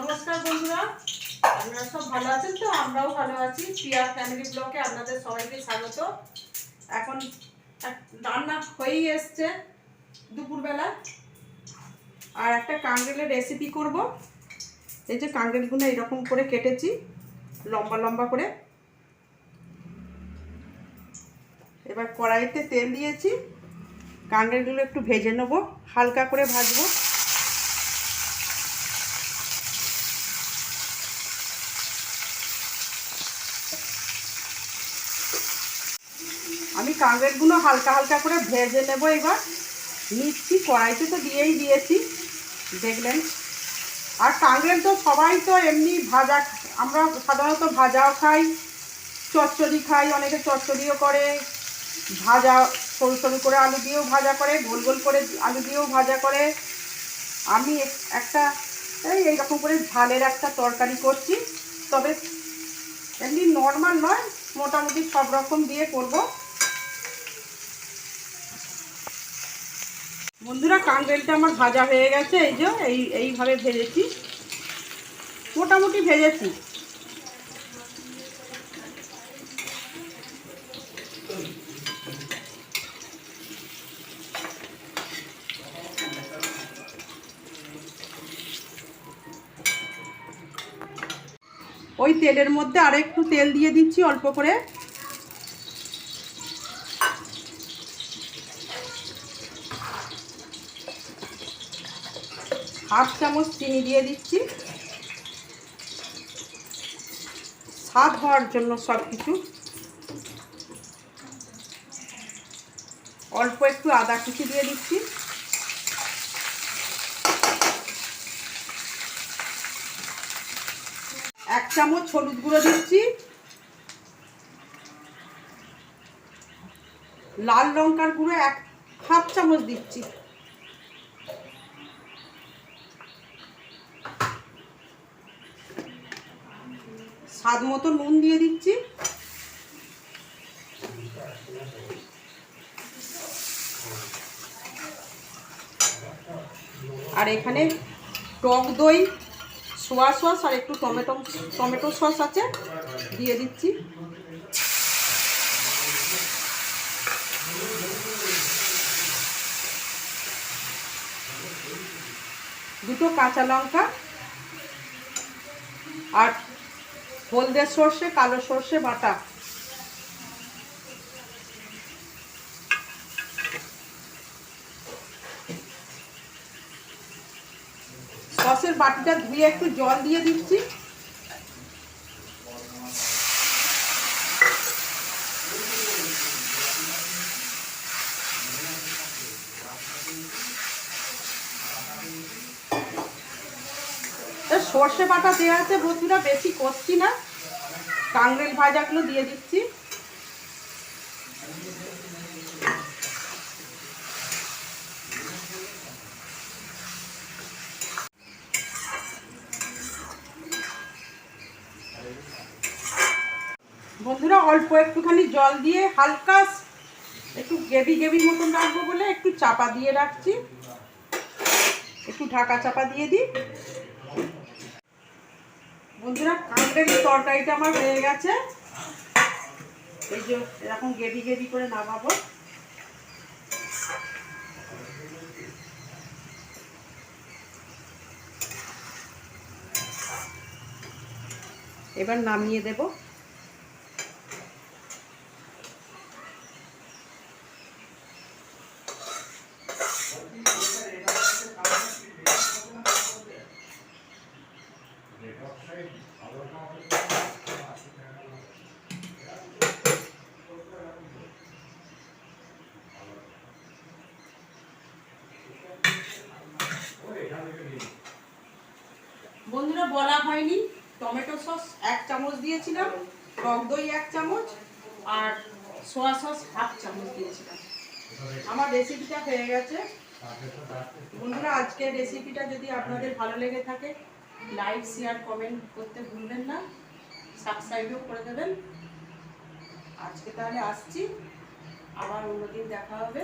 নমস্কার বন্ধুরা, আপনারা সব ভালো আছেন তো? আমরাও ভালো আছি। প্রিয়া ফ্যামিলি ব্লকে আপনাদের সবাইকে স্বাগত। এখন রান্না হয়েই এসছে দুপুরবেলা। আর একটা কাঁকড়েলের রেসিপি করব। এই যে কাঁকড়েলগুলো এরকম করে কেটেছি, লম্বা লম্বা করে। এবার কড়াইতে তেল দিয়েছি। কাঁকড়েলগুলো একটু ভেজে নেব, হালকা করে ভাজবো। আমি কাঁকড়েলগুলো হালকা হালকা করে ভেজে নেব এবার। নিচ্ছি, কড়াইতে তো দিয়েই দিয়েছি, দেখলেন। আর কাঁকড়েল তো সবাই তো এমনি ভাজা, আমরা সাধারণত ভাজাও খাই, চচ্চড়ি খাই, অনেকে চচ্চড়িও করে, ভাজা, সরু সরু করে আলু দিয়েও ভাজা করে, গোল গোল করে আলু দিয়েও ভাজা করে। আমি এক- একটা, এই এইরকম করে ঝালের একটা তরকারি করছি, তবে এমনি নর্মাল নয়, মোটামুটি সব রকম দিয়ে করব। বন্ধুরা কাঁকরেলটা আমার ভাজা হয়ে গেছে, এই যে, এই, এইভাবে ভেজেছি। মোটামুটি ভেজেছি। ওই তেলের মধ্যে আর একটু তেল দিয়ে দিচ্ছি, অল্প করে। হাফ চামচ চিনি দিয়ে দিচ্ছি। স্বাদ হওয়ার জন্য সব কিছু অল্প একটু আদা কুচি দিয়ে দিচ্ছি। এক চামচ হলুদ গুঁড়ো দিচ্ছি। লাল লঙ্কার গুঁড়ো এক হাফ চামচ দিচ্ছি। স্বাদ মতো নুন দিয়ে দিচ্ছি। আর এখানে টক দই, সোয়া সস আর একটু টমেটো টমেটো সস আছে, দিয়ে দিচ্ছি। দুটো কাঁচা লঙ্কা আর হলদে সর্ষে কালো সর্ষে বাটা। সসের বাটিটা ধুয়ে একটু জল দিয়ে দিচ্ছি। সর্ষে বাটা দেওয়া আছে, বন্ধুরা, বেশি করছি না। কাংরেল ভাজাগুলো দিয়ে দিচ্ছি। বন্ধুরা, অল্প একটুখানি জল দিয়ে হালকা একটু গেবি গেবি মতন রাখব বলে একটু চাপা দিয়ে রাখছি। একটু ঢাকা চাপা দিয়ে দিই। বন্ধুরা কাঁকড়ের তরকারিটা আমার হয়ে গেছে। এই যে, এরকম গেবি গেবি করে নামাবো। এবার নামিয়ে দেব। বন্ধুরা, বলা হয়নি। টমেটো সস এক চামচ দিয়েছিলাম, টক দই এক চামচ, আর সোয়া সস হাফ চামচ দিয়েছিলাম। আমার রেসিপিটা হয়ে গেছে। বন্ধুরা, আজকের রেসিপিটা যদি আপনাদের ভালো লেগে থাকে লাইক শেয়ার কমেন্ট করতে ভুলবেন না। সাবস্ক্রাইবও করে দেবেন। আজকে তাহলে আসছি। আবার অন্যদিন দেখা হবে।